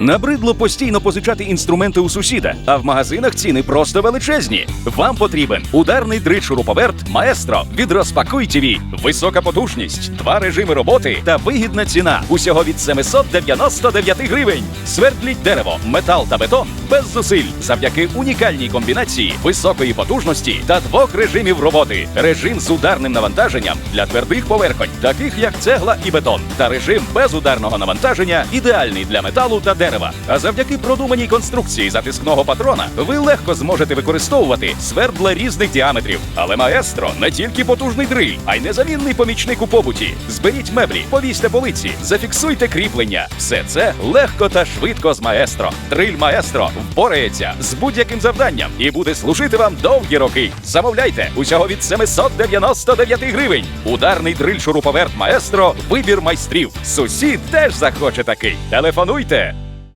Набридло постійно позичати інструменти у сусіда, а в магазинах ціни просто величезні. Вам потрібен ударний дричуруповерт, Маестро від Розпакуй ТВ. Висока потужність, два режими роботи та вигідна ціна. Усього від 799 гривень. Свердліть дерево, метал та бетон без зусиль завдяки унікальній комбінації високої потужності та двох режимів роботи. Режим з ударним навантаженням для твердих поверхонь, таких як цегла і бетон, та режим без ударного навантаження ідеальний для металу та дерева. А завдяки продуманій конструкції затискного патрона ви легко зможете використовувати свердла різних діаметрів. Але маестро не тільки потужний дриль, а й незамінний помічник у побуті. Зберіть меблі, повісьте полиці, зафіксуйте кріплення. Все це легко та швидко з маестро. Дриль маестро впорається з будь-яким завданням і буде служити вам довгі роки. Замовляйте усього від 799 гривень. Ударний дриль шуруповерт маестро. Вибір майстрів. Сусід теж захоче такий. Телефонуйте